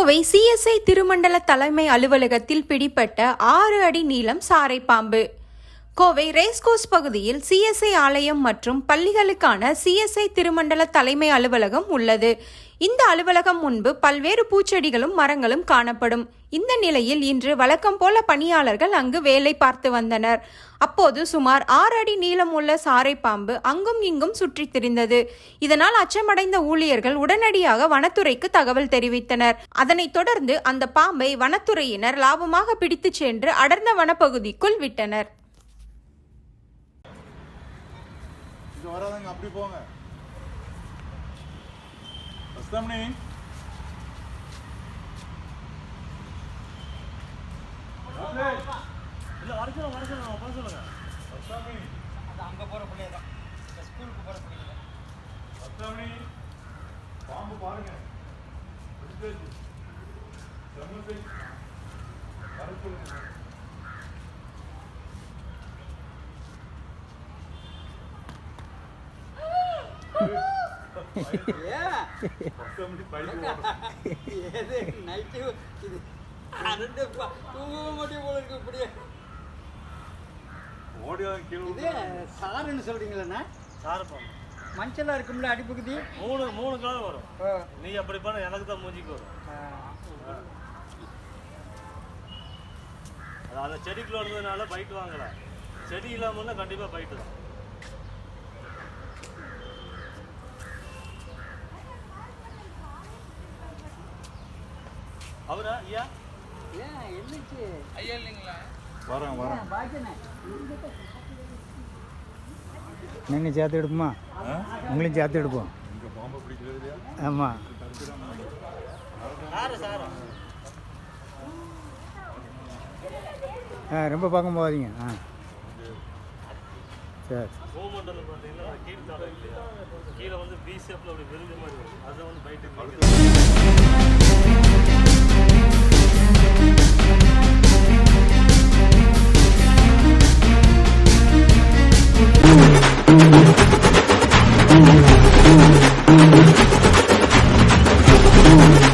Kovai CSI திருமண்டல தலைமை அலுவலகத்தில் பிடிபட்ட ஆறு அடி நீளம் சாரை பாம்பு. கோவை ரேஸ்கோஸ் பகுதியில் சிஎஸ்ஐ ஆலயம் மற்றும் பள்ளிகளுக்கான சிஎஸ்ஐ திருமண்டல தலைமை அலுவலகம் உள்ளது. இந்த அலுவலகம் முன்பு பல்வேறு பூச்செடிகளும் மரங்களும் காணப்படும். இந்த நிலையில் இன்று வழக்கம் போல பணியாளர்கள் அங்கு வேலை பார்த்து வந்தனர். அப்போது சுமார் ஆறு அடி நீளம் உள்ள சாரை பாம்பு அங்கும் இங்கும் சுற்றி திரிந்தது. இதனால் அச்சமடைந்த ஊழியர்கள் உடனடியாக வனத்துறைக்கு தகவல் தெரிவித்தனர். அதனைத் தொடர்ந்து அந்த பாம்பை வனத்துறையினர் லாபமாக பிடித்துச் சென்று அடர்ந்த வனப்பகுதிக்குள் விட்டனர். அஸ்தாமணி இல்ல வர சொல்லுங்க வர சொல்லுங்க. அஸ்தாமணி அது அங்கே போகிற பிள்ளைய தான். ஸ்கூலுக்கு போகிற பிள்ளைங்க அஸ்தாமணி பாம்பு பாருங்க. பிடிச்சாச்சு. சாருன்னு சொல்றீங்களண்ணா சாரப்பாம் இருக்கும்ல அடிப்பகுதி மூணு மூணு கலர் வரும் நீ அப்படி பண்ண எனக்கு தான் மூஞ்சிக்கு வரும் அந்த செடிக்குள்ள இருந்ததுனால பைட் வாங்கல செடி இல்லாமல்னா கண்டிப்பா பைட்டு தான் அவரா? ஐயா? ஏன் என்னச்சு ஐயா இல்லைங்களா? வரேன் வரேன். பாக்கியண்ணே. நீங்கள் சேர்த்து எடுப்போமா? உங்களையும் சேர்த்து எடுப்போம். ஆமாம் சார சாரா. ஆ ரொம்ப பக்கம் போகாதீங்க. ஆ. சரி. கீழே வந்து பி ஷேப்பில் அப்படி விருது மாதிரி வரும். அதை வந்து பைட்டு Thank you.